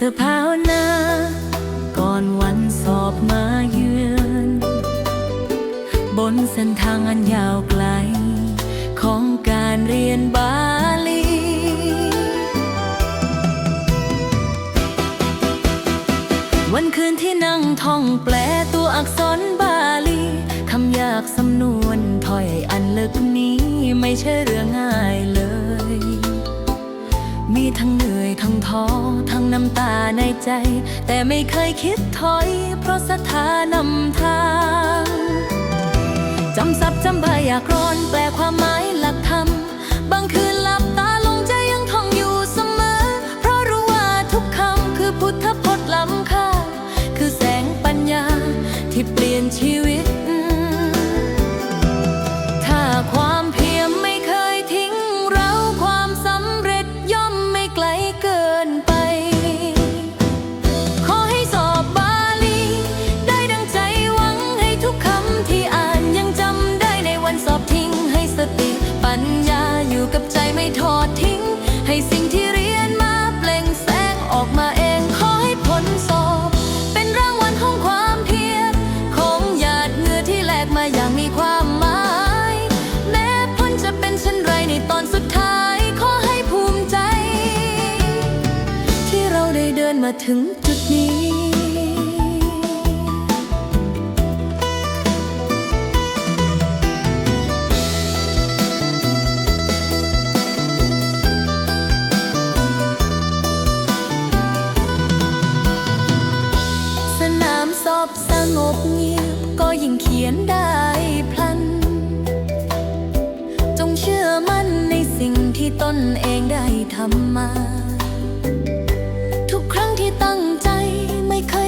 เธอภาวนาก่อนวันสอบมาเยือน บนเส้นทางอันยาวไกล ของการเรียนบาลี วันคืนที่นั่งท่องแปลตัวอักษรบาลี คำยากสำนวนถ้อยอันลึกนี้ไม่ใช่เรื่องง่าย ทั้งเหนื่อยทั้งท้อทั้งน้ำตาในใจ แต่ไม่เคยคิดถอย เพราะศรัทธานำทางจำศัพท์จำใบอยากร้อนแปลความหมายหลักธรรมบางคืนหลับตาลงใจยังท่องอยู่เสมอ เพราะรู้ว่าทุกคำคือพุทธพจน์ล้ำค่า คือแสงปัญญาที่เปลี่ยนชีวิต ไม่ทอดทิ้ง ให้สิ่งที่เรียนมาเปล่งแสงออกมาเองขอให้ผลสอบ เป็นรางวัลของความเพียรของหยาดเหงื่อที่แลกมาอย่างมีความหมาย แม้ผลจะเป็นเช่นไรในตอนสุดท้าย ขอให้ภูมิใจ ที่เราได้เดินมาถึงจุดนี้ อบสงบเงียบก็ยิ่งเขียนได้พลัน จงเชื่อมั่นในสิ่งที่ตนเองได้ทำมา ทุกครั้งที่ตั้งใจไม่เคย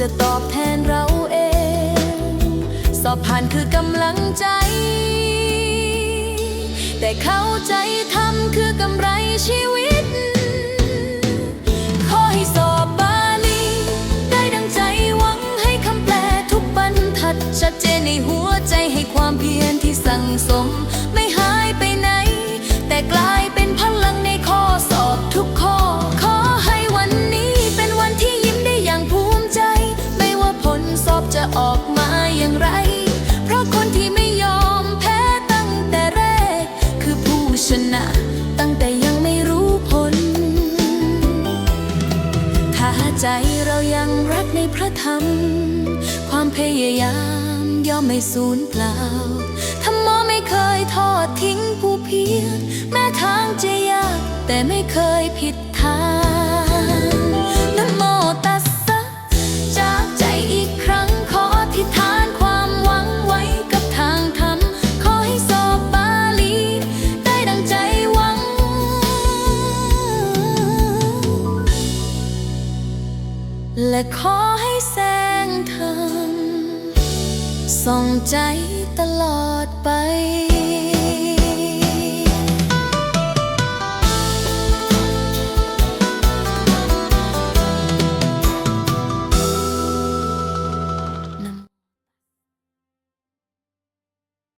จะตอบแทนเราเอง สอบผ่านคือกำลังใจ แต่เข้าใจทำคือกำไรชีวิต จะออกมาอย่างไร เพราะคนที่ไม่ยอมแพ้ตั้งแต่แรก คือผู้ชนะ ตั้งแต่ยังไม่รู้ผล ถ้าใจเรายังรักในพระธรรม ความพยายามย่อมไม่สูญเปล่าธรรมะไม่เคยทอดทิ้งผู้เพียรแม้ทางจะยากแต่ไม่เคยผิดทาง และขอให้แสงธรรมส่องใจตลอดไป